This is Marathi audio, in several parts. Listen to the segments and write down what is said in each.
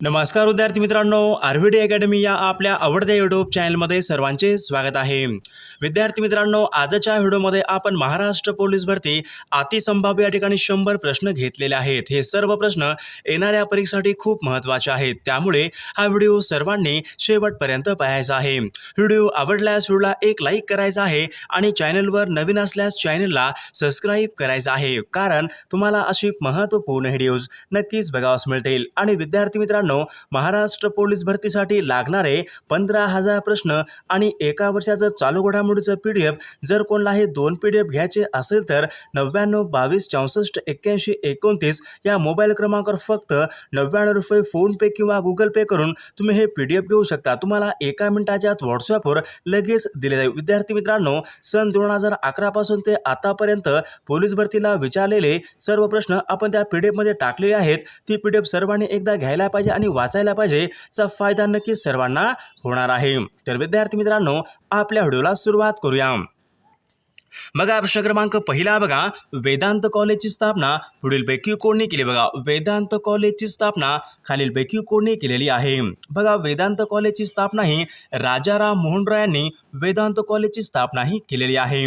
नमस्कार विद्यार्थी मित्रांनो आरव्हीडी अकॅडमी या आपल्या आवडत्या यूट्यूब चॅनलमध्ये सर्वांचे स्वागत आहे. विद्यार्थी मित्रांनो आजच्या व्हिडिओमध्ये आपण महाराष्ट्र पोलीस भरती अतिसंभाव्य या ठिकाणी शंभर प्रश्न घेतलेले आहेत. हे सर्व प्रश्न येणाऱ्या परीक्षेसाठी खूप महत्त्वाचे आहेत. त्यामुळे हा व्हिडिओ सर्वांनी शेवटपर्यंत पाहायचा आहे. व्हिडिओ आवडल्यास व्हिडिओला एक लाईक करायचा आहे आणि चॅनलवर नवीन असल्यास चॅनलला सबस्क्राईब करायचं आहे. कारण तुम्हाला अशी महत्त्वपूर्ण व्हिडिओज नक्कीच बघावास मिळतील. आणि विद्यार्थी मित्रांनो महाराष्ट्र पोलीस भरतीसाठी लागणारे पंधरा हजार प्रश्न आणि एका वर्षाचं चालू घडामोडीचं पी डी एफ जर कोणाला हे दोन पी डी एफ घ्यायचे असेल तर नव्याण्णव बावीस चौसष्ट एक्क्याऐंशी एकोणतीस या मोबाईल क्रमांकावर फक्त नव्याण्णव रुपये फोनपे किंवा गुगल पे करून तुम्ही हे पी डी एफ घेऊ शकता. तुम्हाला एका मिनिटाच्या आत व्हॉट्सअपवर लगेच दिले जाईल. विद्यार्थी मित्रांनो सन दोन हजार अकरापासून ते आतापर्यंत पोलीस भरतीला विचारलेले सर्व प्रश्न आपण त्या पी डी एफमध्ये टाकलेले आहेत. ती पी डी एफ सर्वांनी एकदा घ्यायला पाहिजे. आणि वाचायला पाहिजे चा फायदा नक्कीच सर्वांना होणार आहे. तर विद्यार्थी मित्रांनो आपल्या व्हिडिओला सुरुवात करूया. बघा प्रश्न क्रमांक पहिला बघा. वेदांत कॉलेजची स्थापना पुढीलपैकी कोणी केली? बघा वेदांत कॉलेजची स्थापना खालीलपैकी कोणी केलेली आहे? बघा वेदांत कॉलेजची स्थापना ही राजाराम मोहन रॉय यांनी वेदांत कॉलेजची स्थापना ही केलेली आहे.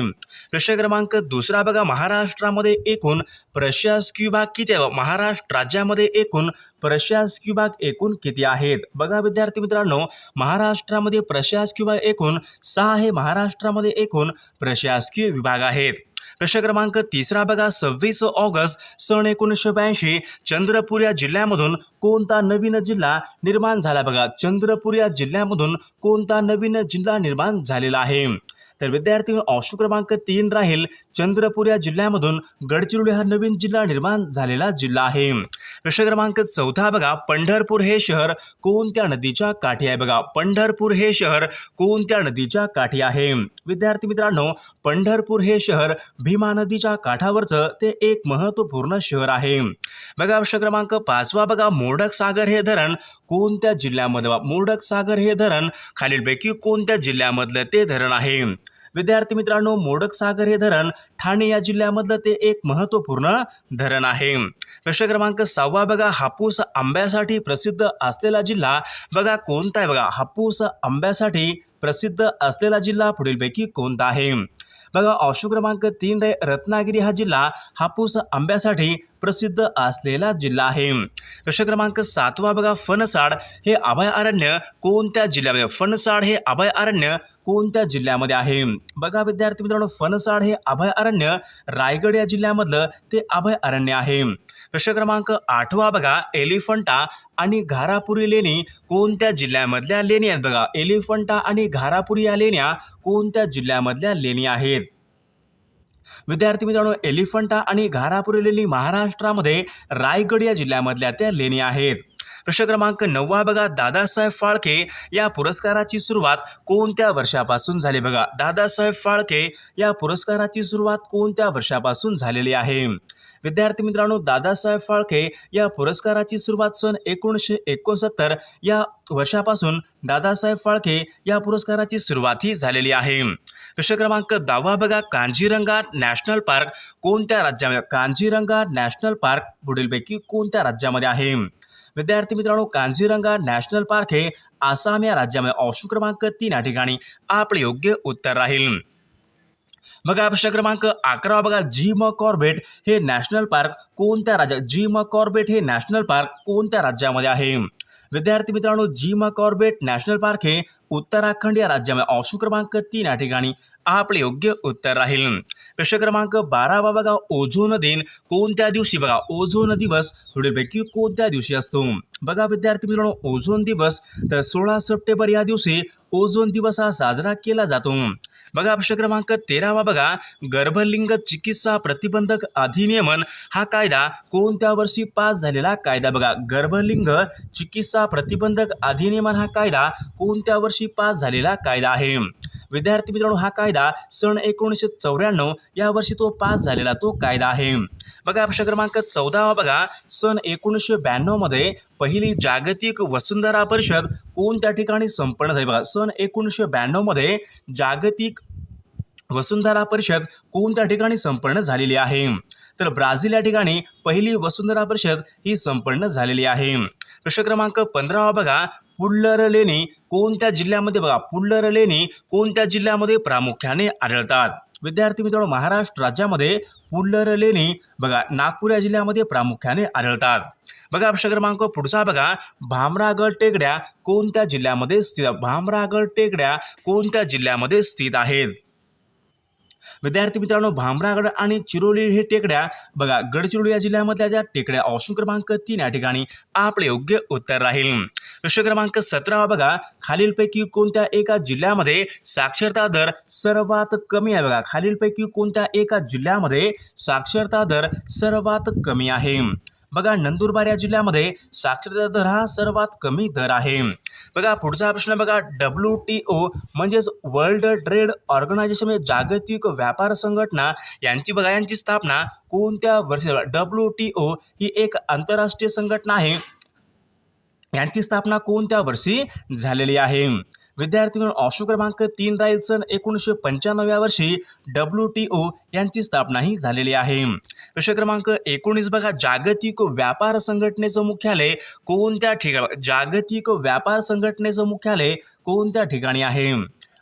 प्रश्न क्रमांक दुसरा बघा. महाराष्ट्रामध्ये एकूण प्रशासकीय विभाग किती आहे? महाराष्ट्र राज्यामध्ये एकूण प्रशासकीय विभाग एकूण किती आहेत? बघा विद्यार्थी मित्रांनो महाराष्ट्रामध्ये प्रशासकीय विभाग एकूण सहा आहे. महाराष्ट्रामध्ये एकूण प्रशासकीय विभाग आहेत. प्रश्न क्रमांक तिसरा बघा सव्वीस ऑगस्ट सन एकोणीसशे ब्याऐंशी चंद्रपूर या जिल्ह्यामधून कोणता नवीन जिल्हा निर्माण झाला बघा? चंद्रपूर या जिल्ह्यामधून कोणता नवीन जिल्हा निर्माण झालेला आहे? तर विद्यार्थी ऑप्शन क्रमांक तीन राहील चंद्रपूर या जिल्ह्यामधून गडचिरोली हा नवीन जिल्हा निर्माण झालेला जिल्हा आहे. प्रश्न क्रमांक चौथा बघा पंढरपूर हे शहर कोणत्या नदीच्या काठी आहे? बघा पंढरपूर हे शहर कोणत्या नदीच्या काठी आहे? विद्यार्थी मित्रांनो पंढरपूर हे शहर भीमा नदीच्या काठावरचं ते एक महत्त्वपूर्ण शहर आहे. बघा प्रश्न क्रमांक पाचवा बघा मोडक सागर हे धरण कोणत्या जिल्ह्यामध्ये मोडक सागर हे धरण खालीलपैकी कोणत्या जिल्ह्यामधलं ते धरण आहे? विद्यार्थी मित्रांनो मोडक सागर हे धरण ठाणे या जिल्ह्यामधलं ते एक महत्त्वपूर्ण धरण आहे. प्रश्न क्रमांक सहावा बघा हापूस आंब्यासाठी प्रसिद्ध असलेला जिल्हा बघा कोणता आहे? बघा हापूस आंब्यासाठी प्रसिद्ध असलेला जिल्हा पुढीलपैकी कोणता आहे? बघा ऑप्शन क्रमांक तीन रे रत्नागिरी हा जिल्हा हापूस आंब्यासाठी प्रसिद्ध असलेला जिल्हा आहे. प्रश्न क्रमांक सातवा बघा फणसाड हे अभयारण्य कोणत्या जिल्ह्यामध्ये? फणसाड हे अभयारण्य कोणत्या जिल्ह्यामध्ये आहे? बघा विद्यार्थी मित्रांनो फणसाड हे अभयारण्य रायगड या जिल्ह्यामधलं ते अभयारण्य आहे. प्रश्न क्रमांक आठवा बघा एलिफंटा आणि घारापुरी लेणी कोणत्या जिल्ह्यामधल्या लेणी आहेत बघा? एलिफंटा आणि घारापुरी या लेण्या कोणत्या जिल्ह्यामधल्या लेणी आहेत? विद्यार्थी मित्रांनो एलिफंटा आणि घारापुरी लेणी महाराष्ट्रामध्ये रायगड या जिल्ह्यामधल्या त्या लेणी आहेत. प्रश्न क्रमांक नववा बघा दादासाहेब फाळके या पुरस्काराची सुरुवात कोणत्या वर्षापासून झाली बघा. दादासाहेब फाळके या पुरस्काराची सुरुवात कोणत्या वर्षापासून झालेली आहे? विद्यार्थी मित्रांनो दादासाहेब फाळके या पुरस्काराची सुरुवात सन एकोणीसशे एकोणसत्तर या वर्षापासून दादासाहेब फाळके या पुरस्काराची सुरुवातही झालेली आहे. प्रश्न क्रमांक दहावा बघा कांजीरंगा नॅशनल पार्क. कोणत्या राज्यामध्ये? कांजीरंगा नॅशनल पार्क पुढीलपैकी कोणत्या राज्यामध्ये आहे? विद्यार्थी मित्रांनो कांजीरंगा नॅशनल पार्क हे आसाम या राज्यामध्ये. ऑप्शन क्रमांक तीन या ठिकाणी. आपले योग्य उत्तर राहील. बघा प्रश्न क्रमांक अकरा बघा जिम कॉर्बेट हे नॅशनल पार्क कोणत्या राज्यात जिम कॉर्बेट हे नॅशनल पार्क कोणत्या राज्यामध्ये आहे? विद्यार्थी मित्रांनो जिम कॉर्बेट नॅशनल पार्क हे उत्तराखंड या राज्यामध्ये ऑप्शन क्रमांक तीन या ठिकाणी आपले योग्य उत्तर राहील. प्रश्न क्रमांक बारावा बघा ओझोन दिन कोणत्या दिवशी बघा ओझोन दिवस पुढीलपैकी कोणत्या दिवशी असतो? बघा विद्यार्थी मित्रांनो ओझोन दिवस तर सोळा सप्टेंबर या दिवशी ओझोन दिवस हा साजरा केला जातो. बघा प्रश्न क्रमांक तेरावा बघा. गर्भलिंग चिकित्सा प्रतिबंधक अधिनियमन हा कायदा कोणत्या वर्षी पास झालेला कायदा बघा. गर्भलिंग चिकित्सा प्रतिबंधक अधिनियमन हा कायदा कोणत्या वर्षी पास झालेला कायदा आहे? विद्यार्थी मित्रांनो हा कायदा सन एकोणीसशे चौऱ्याण्णव या वर्षी तो पास झालेला तो कायदा आहे. बघा प्रश्न क्रमांक चौदावा बघा. सन एकोणीसशे ब्याण्णवमध्ये पहिली जागतिक वसुंधरा परिषद कोणत्या ठिकाणी संपन्न झाली? बघा सन एकोणीसशे ब्याण्णवमध्ये जागतिक वसुंधरा परिषद कोणत्या ठिकाणी संपन्न झालेली आहे? तर ब्राझील या ठिकाणी पहिली वसुंधरा परिषद ही संपन्न झालेली आहे. प्रश्न क्रमांक पंधरावा बघा. पुल्लर लेणी कोणत्या जिल्ह्यामध्ये बघा पुल्लर लेणी कोणत्या जिल्ह्यामध्ये प्रामुख्याने आढळतात? विद्यार्थी मित्रांनो महाराष्ट्र राज्यामध्ये पुल्लर लेणी बघा नागपूर या जिल्ह्यामध्ये प्रामुख्याने आढळतात. बघा प्रश्न क्रमांक पुढचा बघा. भामरागड टेकड्या कोणत्या जिल्ह्यामध्ये स्थित भामरागड टेकड्या कोणत्या जिल्ह्यामध्ये स्थित आहेत? विद्यार्थी मित्रांनो भामरागड आणि चिरोली हे टेकड्या बघा गडचिरोली या जिल्ह्यामधल्या ज्या टेकड्या ऑप्शन क्रमांक तीन या ठिकाणी आपले योग्य उत्तर राहील. प्रश्न क्रमांक सतरावा बघा खालीलपैकी कोणत्या एका जिल्ह्यामध्ये साक्षरता दर सर्वात कमी आहे? बघा खालीलपैकी कोणत्या एका जिल्ह्यामध्ये साक्षरता दर सर्वात कमी आहे? बघा नंदुरबार या जिल्ह्यामध्ये साक्षरता दर हा सर्वात कमी दर आहे. बघा पुढचा प्रश्न बघा डब्ल्यू टी ओ म्हणजेच वर्ल्ड ट्रेड ऑर्गनायझेशन म्हणजे जागतिक व्यापार संघटना यांची बघा यांची स्थापना कोणत्या वर्षी डब्ल्यू टी ओ ही एक आंतरराष्ट्रीय संघटना आहे. यांची स्थापना कोणत्या वर्षी झालेली आहे? विद्यार्थी म्हणून ऑप्शन क्रमांक तीन राहील सन एकोणीसशे पंच्याण्णव्या वर्षी डब्ल्यू टी ओ यांची स्थापनाही झालेली आहे. प्रश्न क्रमांक एकोणीस बघा. जागतिक व्यापार संघटनेचं मुख्यालय कोणत्या ठिकाणी? जागतिक व्यापार संघटनेचं मुख्यालय कोणत्या ठिकाणी आहे?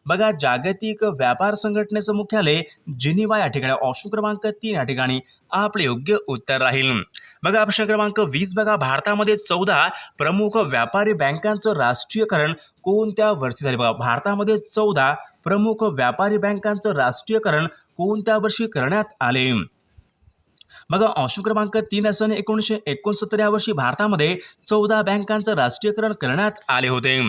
बघा जागतिक व्यापार संघटनेचं मुख्यालय जिनिवा या ठिकाणी ऑप्शन क्रमांक तीन या ठिकाणी आपले योग्य उत्तर राहील. बघा ऑप्शन क्रमांक वीस बघा भारतामध्ये चौदा प्रमुख व्यापारी बँकांचं राष्ट्रीयकरण कोणत्या वर्षी झाले? बघा भारतामध्ये चौदा प्रमुख व्यापारी बँकांचं राष्ट्रीयकरण कोणत्या वर्षी करण्यात आले? बघा ऑप्शन क्रमांक तीन सन एकोणीसशे एकोणसत्तर या वर्षी भारतामध्ये चौदा बँकांचं राष्ट्रीयकरण करण्यात आले होते.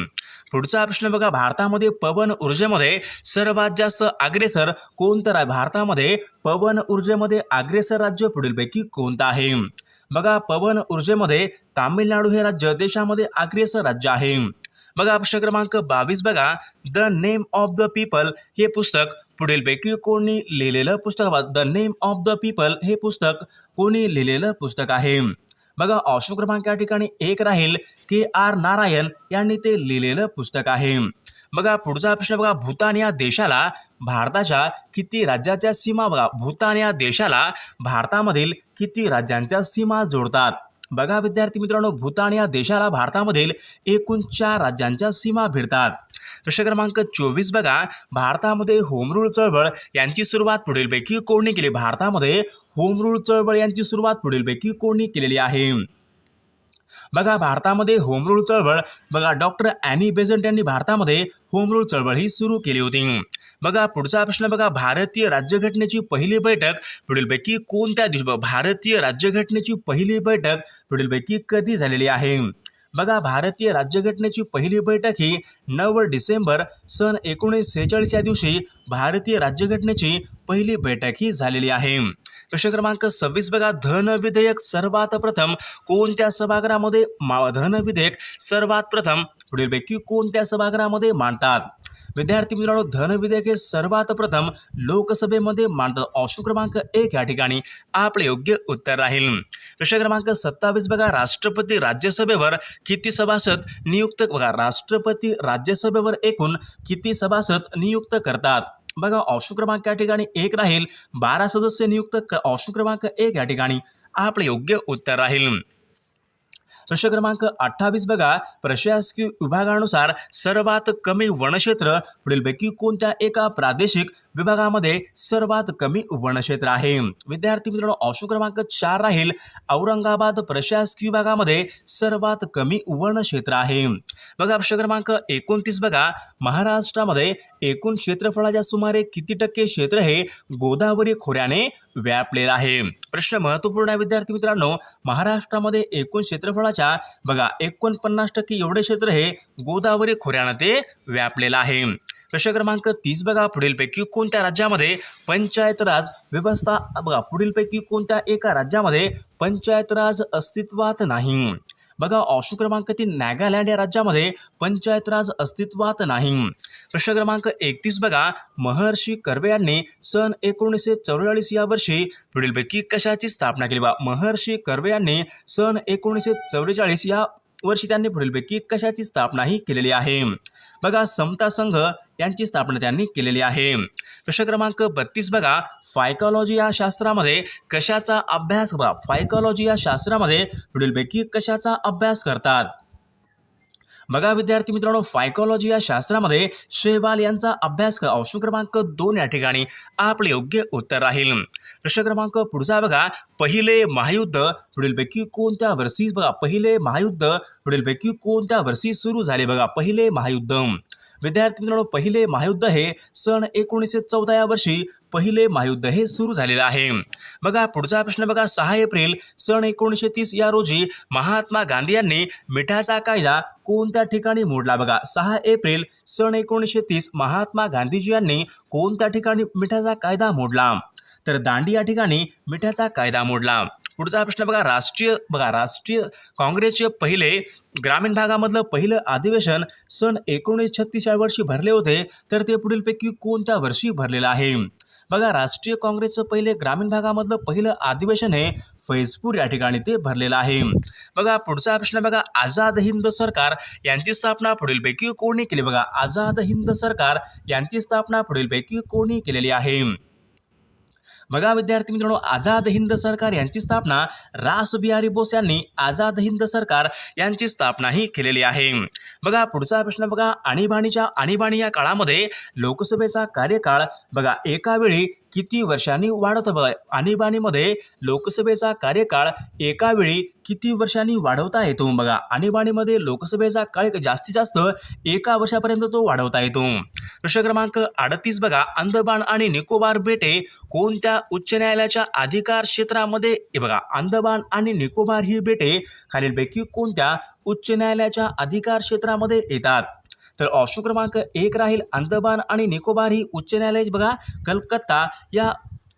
पुढचा प्रश्न बघा भारतामध्ये पवन ऊर्जेमध्ये सर्वात जास्त अग्रेसर कोणतं आहे भारतामध्ये पवन ऊर्जेमध्ये अग्रेसर राज्य पुढीलपैकी कोणतं आहे? बघा पवन ऊर्जेमध्ये तामिळनाडू हे राज्य देशामध्ये अग्रेसर राज्य आहे. बघा प्रश्न क्रमांक बावीस बघा the name of the people हे पुस्तक पुढीलपैकी कोणी लिहिलेलं पुस्तक the name of the people हे पुस्तक कोणी लिहिलेलं पुस्तक आहे. बघा ऑप्शन क्रमांक या ठिकाणी एक राहील के आर नारायण यांनी ते लिहिलेलं पुस्तक आहे. बघा पुढचा प्रश्न बघा. भूतान या देशाला भारताच्या किती राज्याच्या सीमा बघा. भूतान या देशाला भारतामधील किती राज्यांच्या सीमा जोडतात? बघा विद्यार्थी मित्रांनो भूतान या देशाला भारतामधील एकूण चार राज्यांच्या सीमा भिडतात. प्रश्न क्रमांक चोवीस बघा. भारतामध्ये होमरूल चळवळ यांची सुरुवात पुढीलपैकी कोणी केली? भारतामध्ये होमरूल चळवळ यांची सुरुवात पुढीलपैकी कोणी केलेली आहे? बघा भारतामध्ये होम रूल चळवळ बघा डॉक्टर अॅनी बेझंट यांनी भारतामध्ये होम रूल चळवळ ही सुरू केली होती. बघा पुढचा प्रश्न बघा भारतीय राज्यघटनेची पहिली बैठक पुढीलपैकी कोणत्या दिवशी? बघा भारतीय राज्यघटनेची पहिली बैठक पुढीलपैकी कधी झालेली आहे? बघा भारतीय राज्यघटनेची पहिली बैठक ही नऊ डिसेंबर सन एकोणीसशे सेहेचाळीस या दिवशी भारतीय राज्यघटनेची पहिली बैठक ही झालेली आहे. प्रश्न क्रमांक सव्वीस बघा धन विधेयक सर्वात प्रथम कोणत्या सभागृहामध्ये धन विधेयक सर्वात प्रथम पुढीलपैकी कोणत्या सभागृहामध्ये मांडतात? विद्यार्थी मित्रांनो धन विधेयक हे सर्वात प्रथम लोकसभेमध्ये मांडतात ऑप्शन क्रमांक एक या ठिकाणी आपले योग्य उत्तर राहील. प्रश्न क्रमांक सत्तावीस बघा राष्ट्रपती राज्यसभेवर किती सभासद नियुक्त बघा राष्ट्रपती राज्यसभेवर एकूण किती सभासद नियुक्त करतात? बघा ऑप्शन क्रमांक या ठिकाणी एक राहील बारा सदस्य नियुक्त क ऑप्शन क्रमांक एक या ठिकाणी आपले योग्य उत्तर राहील. प्रश्न क्रमांक अठ्ठावीस बघा. प्रशासकीय विभागानुसार सर्वात कमी वनक्षेत्र पुढीलपैकी कोणत्या एका प्रादेशिक विभागामध्ये सर्वात कमी वनक्षेत्र आहे? विद्यार्थी मित्रांनो ऑप्शन क्रमांक चार राहील. औरंगाबाद प्रशासकीय विभागामध्ये सर्वात कमी वनक्षेत्र आहे. बघा प्रश्न क्रमांक एकोणतीस बघा. महाराष्ट्रामध्ये एकूण क्षेत्रफळाच्या सुमारे किती टक्के क्षेत्र हे गोदावरी खोऱ्याने व्यापलेला आहे. प्रश्न महत्त्वपूर्ण आहे विद्यार्थी मित्रांनो. महाराष्ट्रामध्ये एकूण क्षेत्रफळाच्या बघा एकोणपन्नास टक्के एवढे क्षेत्र हे गोदावरी खोऱ्यानं ते व्यापलेलं आहे. प्रश्न क्रमांक तीस बघा पुढीलपैकी कोणत्या राज्यामध्ये पंचायत राज व्यवस्था बघा पुढीलपैकी कोणत्या एका राज्यामध्ये पंचायत राज अस्तित्वात नाही? बघा ऑप्शन क्रमांक तीन नागालँड या राज्यामध्ये पंचायत राज अस्तित्वात नाही. प्रश्न क्रमांक एकतीस बघा महर्षी कर्वे यांनी सन एकोणीसशे चौवेचाळीस या वर्षी पुढीलपैकी कशाची स्थापना केली? बा महर्षी कर्वे यांनी सन एकोणीसशे चौवेचाळीस या वर्षी त्यांनी पुढीलपैकी कशाची स्थापनाही केलेली आहे? बघा समता संघ यांची स्थापना त्यांनी केलेली आहे. प्रश्न क्रमांक बत्तीस बघा. फायकॉलॉजी या शास्त्रामध्ये कशाचा अभ्यास बघा फायकॉलॉजी या शास्त्रामध्ये पुढीलपैकी कशाचा अभ्यास करतात? बघा विद्यार्थी मित्रांनो फायकॉलॉजी या शास्त्रामध्ये शेवाल यांचा अभ्यास ऑप्शन क्रमांक दोन या ठिकाणी आपले योग्य उत्तर राहील. प्रश्न क्रमांक पुढचा बघा. पहिले महायुद्ध पुढीलपैकी कोणत्या वर्षी बघा पहिले महायुद्ध पुढीलपैकी कोणत्या वर्षी सुरू झाले? बघा पहिले महायुद्ध. विद्यार्थी मित्रांनो पहिले महायुद्ध हे सन एकोणीसशे चौदा या वर्षी पहिले महायुद्ध हे सुरू झालेलं आहे. बघा पुढचा प्रश्न बघा. सहा एप्रिल सन एकोणीसशे तीस या रोजी महात्मा गांधी यांनी मिठाचा कायदा कोणत्या ठिकाणी मोडला? बघा सहा एप्रिल सन एकोणीसशे तीस महात्मा गांधीजी यांनी कोणत्या ठिकाणी मिठाचा कायदा मोडला? तर दांडी या ठिकाणी मिठाचा कायदा मोडला. पुढचा प्रश्न बघा राष्ट्रीय बघा राष्ट्रीय काँग्रेसचे पहिले ग्रामीण भागामधलं पहिलं अधिवेशन सन एकोणीस छत्तीस या वर्षी भरले होते तर ते पुढीलपैकी कोणत्या वर्षी भरलेलं आहे? बघा राष्ट्रीय काँग्रेसचं पहिले ग्रामीण भागामधलं पहिलं अधिवेशन हे फैजपूर या ठिकाणी ते भरलेलं आहे. बघा पुढचा प्रश्न बघा आझाद हिंद सरकार यांची स्थापना पुढीलपैकी कोणी केली? बघा आझाद हिंद सरकार यांची स्थापना पुढीलपैकी कोणी केलेली आहे? बघा विद्यार्थी मित्रांनो आझाद हिंद सरकार यांची स्थापना रास बिहारी बोस यांनी आझाद हिंद सरकार यांची स्थापनाही केलेली आहे. बघा पुढचा प्रश्न बघा. आणीबाणीच्या आणीबाणी या काळामध्ये लोकसभेचा कार्यकाळ बघा एका वेळी किती वर्षांनी वाढत बघा. आणीबाणीमध्ये लोकसभेचा कार्यकाळ एका वेळी किती वर्षांनी वाढवता येतो बघा. आणीबाणीमध्ये लोकसभेचा काळ जास्तीत जास्त एका वर्षापर्यंत तो वाढवता येतो. प्रश्न क्रमांक अडतीस बघा. अंदमान आणि निकोबार बेटे कोणत्या उच्च न्यायालयाच्या अधिकार क्षेत्रामध्ये? बघा. अंदमान आणि निकोबार ही बेटे खालीलपैकी कोणत्या उच्च न्यायालयाच्या अधिकार क्षेत्रामध्ये येतात? तर ऑप्शन क्रमांक एक राहील अंदमान आणि निकोबार ही उच्च न्यायालय बघा कलकत्ता या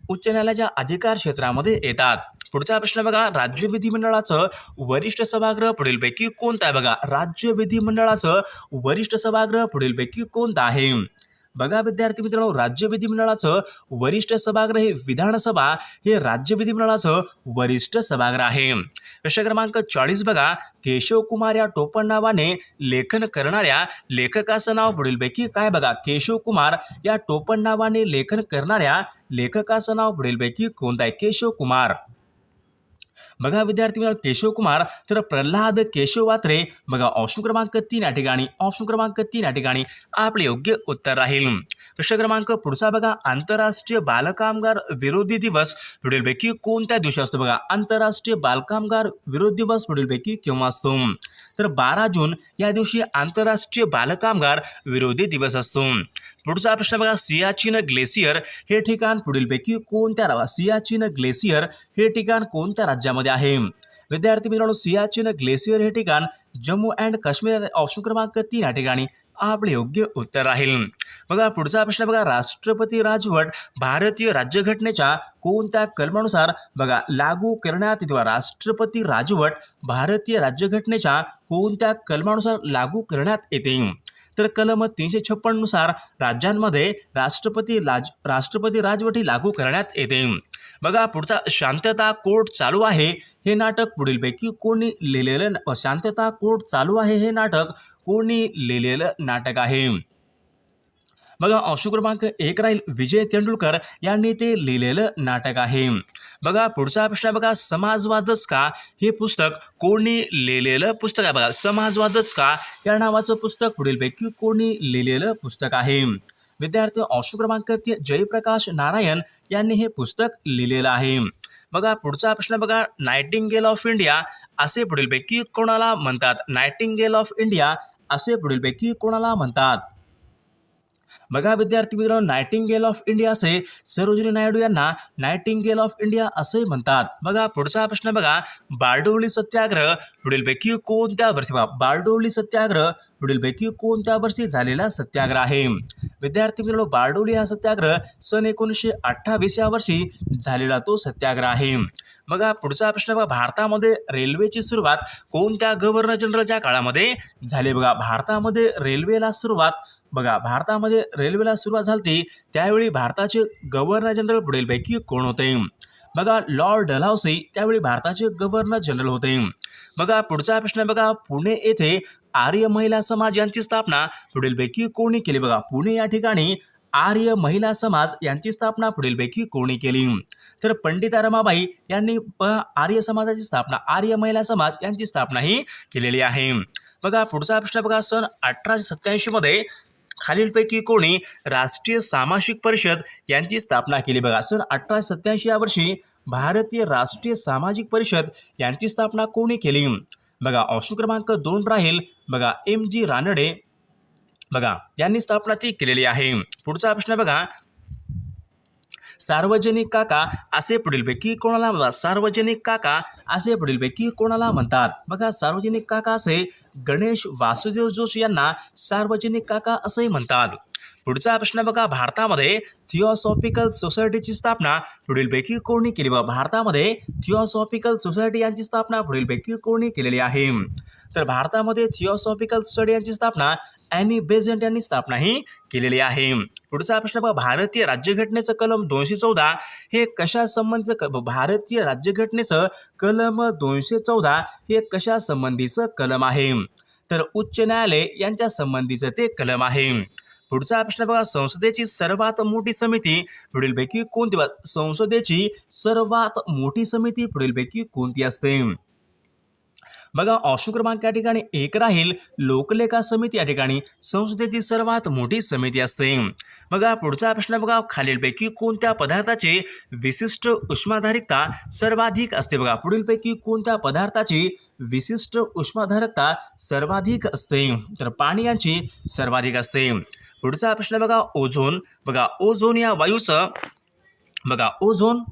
उच्च न्यायालयाच्या अधिकार क्षेत्रामध्ये येतात. पुढचा प्रश्न बघा राज्य विधिमंडळाचं वरिष्ठ सभागृह पुढीलपैकी कोणतं आहे? बघा राज्य विधिमंडळाचं वरिष्ठ सभागृह पुढीलपैकी कोणतं आहे? बघा विद्यार्थी मित्रांनो राज्य विधिमंडळाचं वरिष्ठ सभागृह हे विधानसभा हे राज्य विधिमंडळाचं वरिष्ठ सभागृह आहे. प्रश्न क्रमांक चाळीस बघा. केशव कुमार या टोपण नावाने लेखन करणाऱ्या लेखकाचं नाव पुढीलपैकी काय बघा? केशव कुमार या टोपण नावाने लेखन करणाऱ्या लेखकाचं नाव पुढीलपैकी कोणतं आहे? केशव कुमार. बघा विद्यार्थी मित्रांनो केशव कुमार तर प्रल्हाद केशव वात्रे बघा ऑप्शन क्रमांक तीन या ठिकाणी ऑप्शन क्रमांक तीन या ठिकाणी आपले योग्य उत्तर राहील. प्रश्न क्रमांक पुढचा बघा आंतरराष्ट्रीय बालकामगार विरोधी दिवस पुढीलपैकी कोणत्या दिवशी असतो बघा? आंतरराष्ट्रीय बालकामगार विरोधी दिवस पुढीलपैकी केव्हा असतो? तर बारा जून या दिवशी आंतरराष्ट्रीय बालकामगार विरोधी दिवस असतो. पुढचा प्रश्न बघा सियाचीन ग्लेसियर हे ठिकाण पुढीलपैकी कोणत्या रावा सियाचीन ग्लेसियर हे ठिकाण कोणत्या राज्यामध्ये आहे? विद्यार्थी मित्रांनो सियाचीन ग्लेसियर हे ठिकाण जम्मू अँड काश्मीर ऑप्शन क्रमांक तीन या ठिकाणी आपले योग्य उत्तर राहील. बघा पुढचा प्रश्न बघा राष्ट्रपती राजवट भारतीय राज्यघटनेच्या कोणत्या कलमानुसार बघा लागू करण्यात येतो? राष्ट्रपती राजवट भारतीय राज्यघटनेच्या कोणत्या कलमानुसार लागू करण्यात येते? तर कलम तीनशे छप्पननुसार राज्यांमध्ये राष्ट्रपती राज राष्ट्रपती राजवटी लागू करण्यात येते. बघा पुढचा शांतता कोर्ट चालू आहे हे नाटक पुढीलपैकी कोणी लिहिलेलं शांतता कोर्ट चालू आहे हे नाटक कोणी लिहिलेलं नाटक आहे. बघा ऑप्शन क्रमांक एक राहील विजय तेंडुलकर यांनी ते लिहिलेलं नाटक आहे. बघा पुढचा प्रश्न बघा समाजवादच का? हे पुस्तक कोणी लिहिलेलं पुस्तक आहे बघा. समाजवादच का? या नावाचं पुस्तक पुढीलपैकी कोणी लिहिलेलं पुस्तक आहे. विद्यार्थी ऑप्शन क्रमांक जयप्रकाश नारायण यांनी हे पुस्तक लिहिलेलं आहे. बघा पुढचा प्रश्न बघा नायटिंगेल ऑफ इंडिया असे पुढीलपैकी कोणाला म्हणतात? नायटिंगेल ऑफ इंडिया असे पुढीलपैकी कोणाला म्हणतात? बघा विद्यार्थी मित्रांनो नायटिंगेल ऑफ इंडिया असे सरोजिनी नायडू यांना नायटिंगेल ऑफ इंडिया असे म्हणतात. बघा पुढचा प्रश्न बघा. बारडोली सत्याग्रह पुढीलपैकी कोणत्या वर्षी बघा बारडोली सत्याग्रह पुढीलपैकी कोणत्या वर्षी झालेला सत्याग्रह आहे? विद्यार्थी मित्रांनो बारडोली हा सत्याग्रह सन एकोणीसशे अठ्ठावीस या वर्षी झालेला तो सत्याग्रह आहे. बघा पुढचा प्रश्न बघा. भारतामध्ये रेल्वेची सुरुवात कोणत्या गव्हर्नर जनरलच्या काळामध्ये झाली? बघा भारतामध्ये रेल्वेला सुरुवात बघा भारतामध्ये रेल्वेला सुरुवात झाली त्यावेळी भारताचे गव्हर्नर जनरल पुढीलपैकी कोण होते? बघा लॉर्ड डलहौसी त्यावेळी भारताचे गव्हर्नर जनरल होते. बघा पुढचा प्रश्न बघा पुणे येथे आर्य महिला समाज यांची स्थापना पुढीलपैकी कोणी केली? बघा पुणे या ठिकाणी आर्य महिला समाज यांची स्थापना पुढीलपैकी कोणी केली? तर पंडिता रमाबाई यांनी प- आर्य समाजाची स्थापना आर्य महिला समाज यांची स्थापना ही केलेली आहे. बघा पुढचा प्रश्न बघा सन अठराशे सत्याऐंशी मध्ये खालीलपैकी कोणी राष्ट्रीय सामाजिक परिषद यांची स्थापना केली. बघा सर अठराशे सत्याऐंशी या वर्षी भारतीय राष्ट्रीय सामाजिक परिषद यांची स्थापना कोणी केली? बघा ऑप्शन क्रमांक दोन राहील. बघा एम जी रानडे. बघा यांनी स्थापना ती केलेली आहे. पुढचा प्रश्न बघा. सार्वजनिक काका असे पुढीलपैकी कोणाला म्हणतात? सार्वजनिक काका असे पुढीलपैकी कोणाला म्हणतात? बघा सार्वजनिक काका असे गणेश वासुदेव जोशी यांना सार्वजनिक काका असंही म्हणतात. पुढचा प्रश्न बघा भारतामध्ये थिओसॉफिकल सोसायटीची स्थापना पुढीलपैकी कोणी केली? व भारतामध्ये थिओसॉफिकल सोसायटी यांची स्थापना पुढीलपैकी कोणी केलेली आहे? तर भारतामध्ये थिओसॉफिकल सोसायटी यांची स्थापना अॅनी बेझंट यांनी स्थापना ही केलेली आहे. पुढचा प्रश्न बघा भारतीय राज्यघटनेचं कलम दोनशे चौदा हे कशा संबंधीचं क- भारतीय राज्यघटनेचं कलम दोनशे चौदा हे कशा संबंधीचं कलम आहे? तर उच्च न्यायालय यांच्या संबंधीचं ते कलम आहे. पुढचा प्रश्न बघा संसदेची सर्वात मोठी समिती पुढीलपैकी कोणती? संसदेची सर्वात मोठी समिती पुढीलपैकी कोणती असते? बघा ऑप्शन क्रमांक या ठिकाणी एक राहील. लोकलेखा समिती या ठिकाणी संसदेची सर्वात मोठी समिती असते. बघा पुढचा प्रश्न बघा खालीलपैकी कोणत्या पदार्थाची विशिष्ट उष्माधारिकता सर्वाधिक असते? बघा पुढीलपैकी कोणत्या पदार्थाची विशिष्ट उष्माधारकता सर्वाधिक असते? तर पाणी यांची सर्वाधिक असते. पुढचा प्रश्न बघा ओझोन. बघा ओझोन या वायूचं बघा ओझोन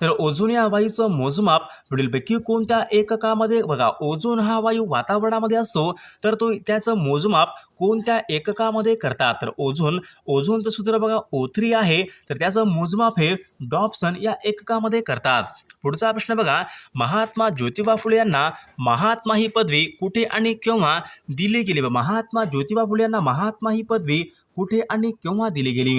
तर ओझोन या वायूचं मोजमाप पुढीलपैकी कोणत्या एककामध्ये बघा ओझोन हा वायू वातावरणामध्ये असतो तर तो त्याचं मोजमाप कोणत्या एककामध्ये करतात? तर ओझोन ओझोनचं सूत्र बघा ओ थ्री आहे तर त्याचं मोजमाप हे डॉप्सन या एककामध्ये करतात. पुढचा प्रश्न बघा महात्मा ज्योतिबा फुले यांना महात्मा ही पदवी कुठे आणि केव्हा दिली गेली? महात्मा ज्योतिबा फुले यांना महात्मा ही पदवी कुठे आणि केव्हा दिली गेली?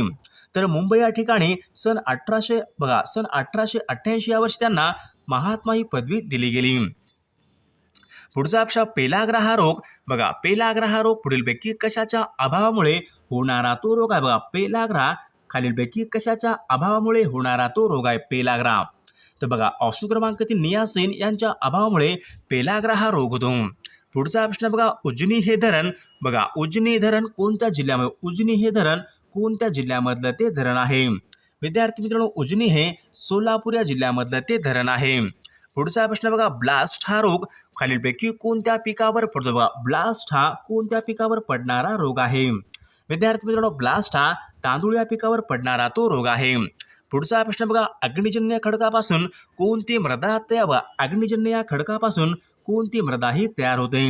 तर मुंबई या ठिकाणी सन अठराशे बघा सन अठराशे अठ्ठ्याऐंशी या वर्षी त्यांना महात्मा ही पदवी दिली गेली. पुढचा अक्षा पेलाग्रा हा रोग. बघा पेलाग्रा हा रोग पुढीलपैकी कशाच्या अभावामुळे होणारा तो रोग आहे? बघा पेलाग्रा खालीलपैकी कशाच्या अभावामुळे होणारा तो रोग आहे? पेलाग्रा तर बघा ऑप्शन क्रमांक तीन नियासिन यांच्या अभावामुळे पेलाग्रा हा रोग होतो. पुढचा प्रश्न बघा उजनी हे धरण. बघा उजनी धरण कोणत्या जिल्ह्यामध्ये उजनी हे धरण कोणत्या जिल्ह्यामधलं ते धरण आहे. विद्यार्थी मित्रांनो उजनी हे सोलापूर या जिल्ह्यामधलं ते धरण आहे. पुढचा प्रश्न बघा ब्लास्ट हा रोग खालीलपैकी कोणत्या पिकावर पडतो? बघा ब्लास्ट हा कोणत्या पिकावर पडणारा रोग आहे? विद्यार्थी मित्रांनो ब्लास्ट हा तांदूळ या पिकावर पडणारा तो रोग आहे. पुढचा प्रश्न बघा अग्निजन्य खडकापासून कोणती मृदा तयार अग्निजन्य या खडकापासून कोणती मृदा ही तयार होते?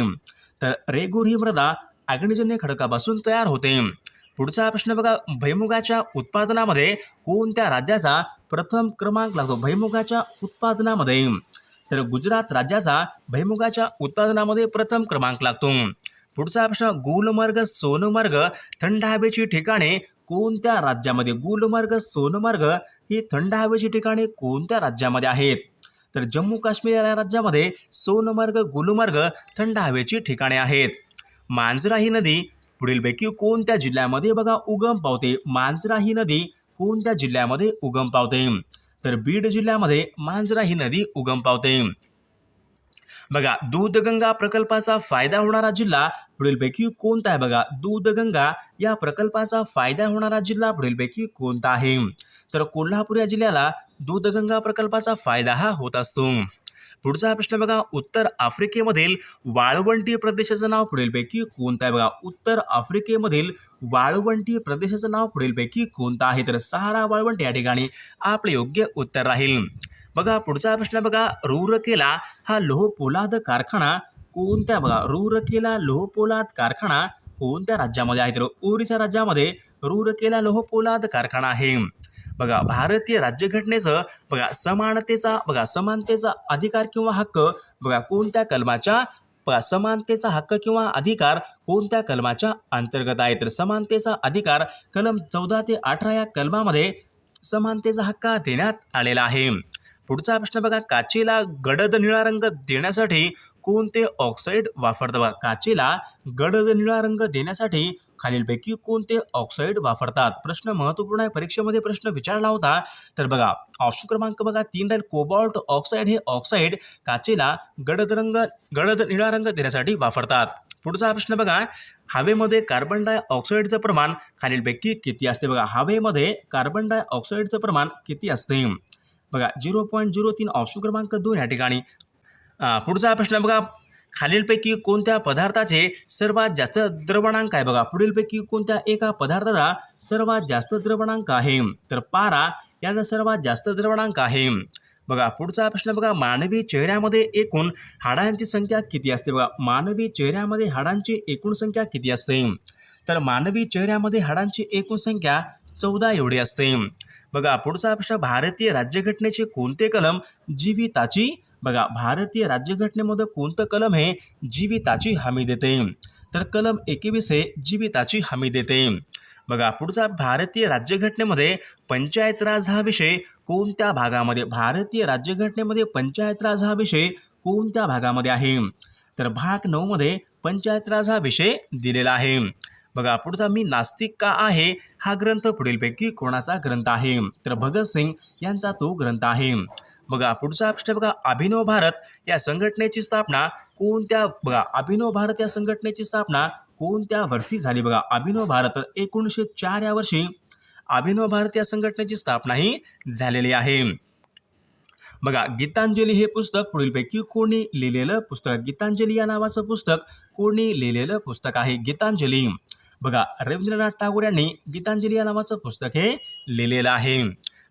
तर रेगूर ही मृदा अग्निजन्य खडकापासून तयार होते. पुढचा प्रश्न बघा. भैमुगाच्या उत्पादनामध्ये कोणत्या राज्याचा प्रथम क्रमांक लागतो? भैमुगाच्या उत्पादनामध्ये. तर गुजरात राज्याचा भैमुगाच्या उत्पादनामध्ये प्रथम क्रमांक लागतो. पुढचा प्रश्न गुलमर्ग सोनमर्ग थंड हवेची ठिकाणे कोणत्या राज्यामध्ये? गुलमर्ग सोनमर्ग ही थंड हवेची ठिकाणे कोणत्या राज्यामध्ये आहेत? तर जम्मू काश्मीर या राज्यामध्ये सोनमर्ग गुलमर्ग थंड हवेची ठिकाणे आहेत. मांजरा ही नदी पुढीलपैकी कोणत्या जिल्ह्यामध्ये बघा उगम पावते? मांजरा ही नदी कोणत्या जिल्ह्यामध्ये उगम पावते? तर बीड जिल्ह्यामध्ये मांजरा ही नदी उगम पावते. बघा दूधगंगा प्रकल्पाचा फायदा होणारा जिल्हा पुढीलपैकी कोणता आहे बघा? दूधगंगा या प्रकल्पाचा फायदा होणारा जिल्हा पुढीलपैकी कोणता आहे? तर कोल्हापूर या जिल्ह्याला दूधगंगा प्रकल्पाचा फायदा हा होत असतो. पुढचा प्रश्न बघा. उत्तर आफ्रिकेमधील वाळवंटी प्रदेशाचं नाव पुढीलपैकी कोणतं आहे बघा? उत्तर आफ्रिकेमधील वाळवंटी प्रदेशाचं नाव पुढीलपैकी कोणतं आहे? तर सहारा वाळवंट या ठिकाणी आपले योग्य उत्तर राहील. बघा पुढचा प्रश्न बघा. रूरकेला हा लोह पोलाद कारखाना कोणत्या बघा? रूरकेला लोह पोलाद कारखाना कोणत्या राज्यामध्ये आहे? तर ओरिसा राज्यामध्ये रूरकेला लोह पोलाद कारखाना आहे. बघा भारतीय राज्यघटनेचं बघा समानतेचा बघा समानतेचा अधिकार किंवा हक्क बघा कोणत्या कलमाच्या बघा समानतेचा हक्क किंवा अधिकार कोणत्या कलमाच्या अंतर्गत आहे? तर समानतेचा अधिकार कलम चौदा ते अठरा या कलमामध्ये समानतेचा हक्क देण्यात आलेला आहे. पुढचा प्रश्न बघा काचेला गडद निळा रंग देण्यासाठी कोणते ऑक्साईड वापरतात बघा? काचेला गडद निळा रंग देण्यासाठी खालीलपैकी कोणते ऑक्साईड वापरतात? प्रश्न महत्त्वपूर्ण आहे. परीक्षेमध्ये प्रश्न विचारला होता. तर बघा ऑप्शन क्रमांक बघा तीन राहील. कोबाल्ट ऑक्साईड हे ऑक्साईड काचेला गडद रंग गडद निळा रंग देण्यासाठी वापरतात. पुढचा प्रश्न बघा हवेमध्ये कार्बन डायऑक्साईडचं प्रमाण खालीलपैकी किती असते? बघा हवेमध्ये कार्बन डायऑक्साईडचं प्रमाण किती असते? बघा झिरो पॉईंट झिरो तीन ऑप्शन क्रमांक दोन या ठिकाणी. पुढचा प्रश्न बघा खालीलपैकी कोणत्या पदार्थाचे सर्वात जास्त द्रवणांक आहे? बघा पुढीलपैकी कोणत्या एका पदार्थाचा सर्वात जास्त द्रवणांक आहे? तर पारा याचा सर्वात जास्त द्रवणांक आहे. बघा पुढचा प्रश्न बघा मानवी चेहऱ्यामध्ये एकूण हाडांची संख्या किती असते? बघा मानवी चेहऱ्यामध्ये हाडांची एकूण संख्या किती असते? तर मानवी चेहऱ्यामध्ये हाडांची एकूण संख्या चौदा एवढी असते. बघा पुढचा प्रश्न भारतीय राज्यघटनेचे कोणते कलम जीविताची? बघा भारतीय राज्यघटनेमध्ये कोणतं कलम हे जीविताची हमी देते? तर कलम एकवीस हे जीविताची हमी देते. बघा पुढचा भारतीय राज्यघटनेमध्ये पंचायत राज हा विषय कोणत्या भागामध्ये? भारतीय राज्यघटनेमध्ये पंचायत राज हा विषय कोणत्या भागामध्ये आहे? तर भाग नऊमध्ये पंचायत राज हा विषय दिलेला आहे. बघा पुढचा मी नास्तिक का आहे? हा ग्रंथ पुढीलपैकी कोणाचा ग्रंथ आहे? तर भगतसिंग यांचा तो ग्रंथ आहे. बघा पुढचा प्रश्न बघा अभिनव भारत या संघटनेची स्थापना कोणत्या बघा अभिनव भारत या संघटनेची स्थापना कोणत्या वर्षी झाली? बघा अभिनव भारत एकोणीसशे चार या वर्षी अभिनव भारत या संघटनेची स्थापना ही झालेली आहे. बघा गीतांजली हे पुस्तक पुढीलपैकी कोणी लिहिलेलं पुस्तक? गीतांजली या नावाचं पुस्तक कोणी लिहिलेलं पुस्तक आहे? गीतांजली. बघा रवींद्रनाथ टागोर यांनी गीतांजली या नावाचं पुस्तक हे लिहिलेलं आहे.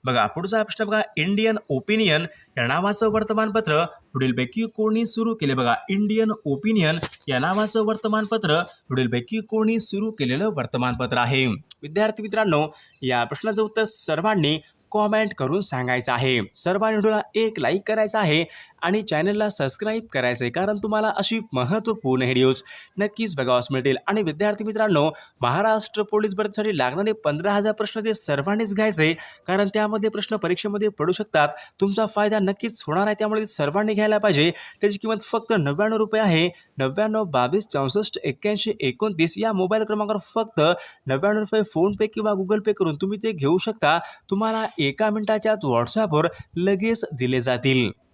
बघा पुढचा प्रश्न बघा इंडियन ओपिनियन या नावाचं वर्तमानपत्र पुढीलपैकी कोणी सुरू केले? बघा इंडियन ओपिनियन या नावाचं वर्तमानपत्र पुढीलपैकी कोणी सुरू केलेलं वर्तमानपत्र आहे. विद्यार्थी मित्रांनो या प्रश्नाचं उत्तर सर्वांनी कॉमेंट करून सांगायचं आहे. सर्वांनी व्हिडिओला एक लाईक करायचा आहे आणि चॅनलला सबस्क्राईब करायचं आहे कारण तुम्हाला अशी महत्त्वपूर्ण व्हिडिओज नक्कीच बघावास मिळतील. आणि विद्यार्थी मित्रांनो महाराष्ट्र पोलीस भरतीसाठी लागणारे पंधरा हजार प्रश्न ते सर्वांनीच घ्यायचे कारण त्यामध्ये प्रश्न परीक्षेमध्ये पडू शकतात. तुमचा फायदा नक्कीच होणार आहे त्यामुळे सर्वांनी घ्यायला पाहिजे. त्याची किंमत फक्त नव्याण्णव रुपये आहे. नव्याण्णव बावीस चौसष्ट एक्क्याऐंशी एकोणतीस या मोबाईल क्रमांकावर फक्त नव्याण्णव रुपये फोनपे किंवा गुगल पे करून तुम्ही ते घेऊ शकता. तुम्हाला एका मिनिटाच्या आत व्हॉट्सॲपवर लगेच दिले जातील.